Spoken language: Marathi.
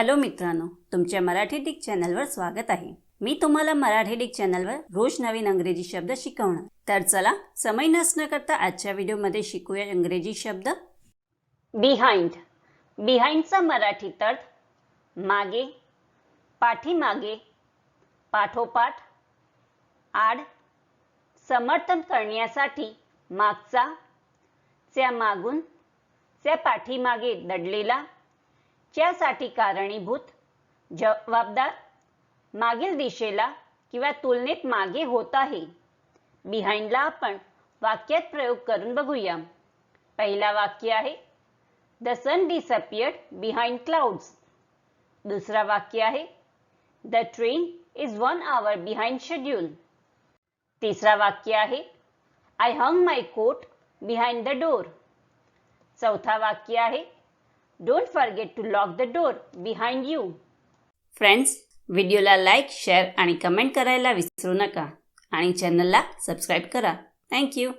हॅलो मित्रांनो तुमच्या मराठी डिक चॅनलवर स्वागत आहे. मी तुम्हाला मराठी डिक चॅनलवर रोज नवीन अंग्रेजी शब्द शिकवणार. तर चला समय नसणं करता आजच्या व्हिडिओमध्ये शिकूया इंग्रजी शब्द. बिहाइंड बिहाइंडचा मराठी अर्थ मागे पाठीमागे पाठोपाठ आड समर्थन करण्यासाठी मागचा त्या मागून त्या पाठीमागे दडलेला च्यासाठी कारणीभूत जबाबदार मागील दिशेला किंवा तुलनेत मागे होत आहे. बिहाइंडला आपण वाक्यात प्रयोग करून बघूया. पहिला वाक्य आहे the sun disappeared behind clouds दुसरा वाक्य आहे the train is one hour behind schedule तिसरा वाक्य आहे I hung my coat behind the door चौथा वाक्य आहे don't forget to lock the door behind you friends व्हिडिओला लाईक शेअर आणि कमेंट करायला विसरू नका. आणि चॅनलला सबस्क्राईब करा. थँक्यू